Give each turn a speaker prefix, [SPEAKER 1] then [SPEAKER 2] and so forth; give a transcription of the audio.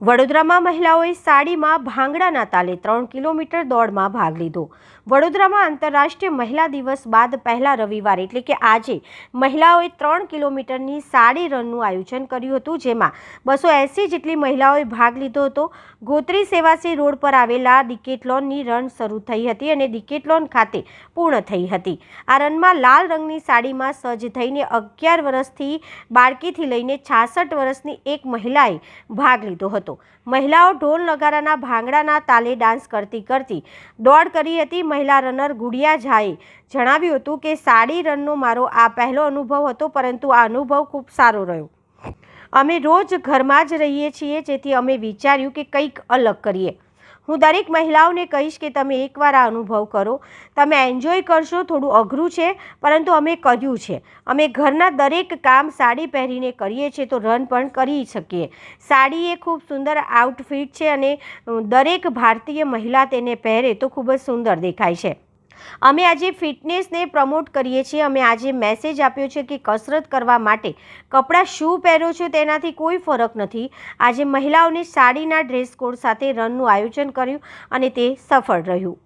[SPEAKER 1] વડોદરામાં મહિલાઓએ સાડીમાં ભાંગડાના તાલે ત્રણ કિલોમીટર દોડમાં ભાગ લીધો. વડોદરામાં આંતરરાષ્ટ્રીય મહિલા દિવસ બાદ પહેલા રવિવાર એટલે કે આજે મહિલાઓએ ત્રણ કિલોમીટરની સાડી રનનું આયોજન કર્યું હતું, જેમાં બસો એંસી જેટલી મહિલાઓએ ભાગ લીધો હતો. ગોત્રી સેવાસી રોડ પર આવેલા ડિકેટલોનની રન શરૂ થઈ હતી અને ડિકેટલોન ખાતે પૂર્ણ થઈ હતી. આ રનમાં લાલ રંગની સાડીમાં સજ્જ થઈને અગિયાર વર્ષથી બાળકીથી લઈને છાસઠ વર્ષની એક મહિલાએ ભાગ લીધો હતો. મહિલાઓ ઢોલ નગારાના ભાંગડાના તાલે ડાન્સ કરતી કરતી દોડ કરી હતી મહિલા રનર ગુડિયા ઝાએ જણાવ્યું હતું કે, સાડી રનનો મારો આ પહેલો અનુભવ હતો, પરંતુ આ અનુભવ ખૂબ સારો રહ્યો. અમે રોજ ઘરમાં જ રહીએ છીએ, જેથી અમે વિચાર્યું કે કંઈક અલગ કરીએ. હું દરેક મહિલાઓને કહીશ કે તમે એકવાર આ અનુભવ કરો. તમે એન્જોય કરશો, થોડું અઘરું છે, પરંતુ અમે કર્યું છે. અમે ઘરના દરેક કામ સાડી પહેરીને કરીએ છીએ તો રન પણ કરી શકીએ. સાડી એ ખૂબ સુંદર આઉટફિટ છે અને દરેક ભારતીય મહિલા તેને પહેરે તો ખૂબ જ સુંદર દેખાય છે. અમે આજે ફિટનેસને પ્રમોટ કરીએ છીએ. અમે આજે મેસેજ આપ્યો છે કે કસરત કરવા માટે કપડાં શું પહેરો છો તેનાથી કોઈ ફરક નથી. આજે મહિલાઓને સાડીના ડ્રેસ કોડ સાથે રનનું આયોજન કર્યું અને તે સફળ રહ્યું.